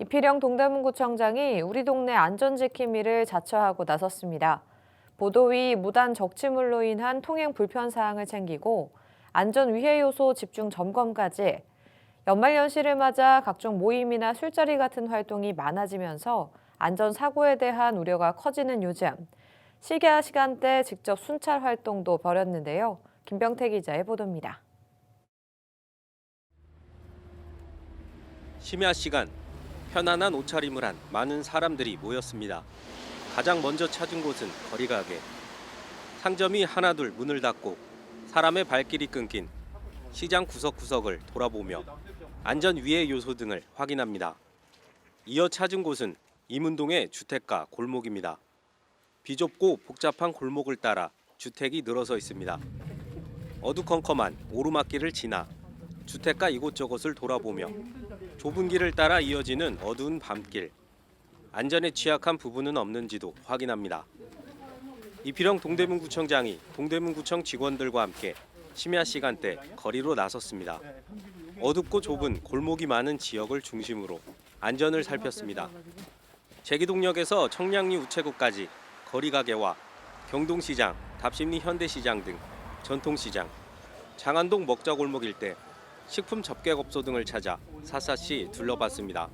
이필영 동대문구청장이 우리 동네 안전지킴이를 자처하고 나섰습니다. 보도 위 무단 적치물로 인한 통행 불편 사항을 챙기고 안전 위해 요소 집중 점검까지 연말연시를 맞아 각종 모임이나 술자리 같은 활동이 많아지면서 안전 사고에 대한 우려가 커지는 요즘 시기한 시간대 직접 순찰 활동도 벌였는데요. 김병태 기자의 보도입니다. 심야 시간 편안한 옷차림을 한 많은 사람들이 모였습니다. 가장 먼저 찾은 곳은 거리가게. 상점이 하나둘 문을 닫고 사람의 발길이 끊긴 시장 구석구석을 돌아보며 안전 위해 요소 등을 확인합니다. 이어 찾은 곳은 이문동의 주택가 골목입니다. 비좁고 복잡한 골목을 따라 주택이 늘어서 있습니다. 어두컴컴한 오르막길을 지나 주택가 이곳저곳을 돌아보며 좁은 길을 따라 이어지는 어두운 밤길. 안전에 취약한 부분은 없는지도 확인합니다. 이필영 동대문구청장이 동대문구청 직원들과 함께 심야 시간대 거리로 나섰습니다. 어둡고 좁은 골목이 많은 지역을 중심으로 안전을 살폈습니다. 제기동역에서 청량리 우체국까지 거리 가게와 경동시장, 답심리 현대시장 등 전통시장, 장안동 먹자골목 일대 식품 접객업소 등을 찾아 샅샅이 둘러봤습니다.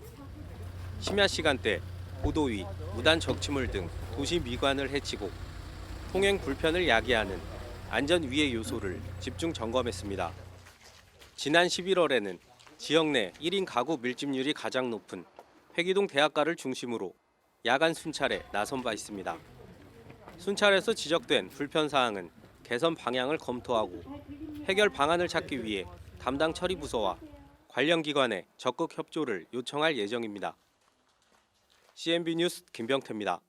심야 시간대 보도위, 무단 적치물 등 도시 미관을 해치고 통행 불편을 야기하는 안전 위해 요소를 집중 점검했습니다. 지난 11월에는 지역 내 1인 가구 밀집률이 가장 높은 회기동 대학가를 중심으로 야간 순찰에 나선 바 있습니다. 순찰에서 지적된 불편 사항은 개선 방향을 검토하고 해결 방안을 찾기 위해 담당 처리 부서와 관련 기관에 적극 협조를 요청할 예정입니다. CNB 뉴스 김병태입니다.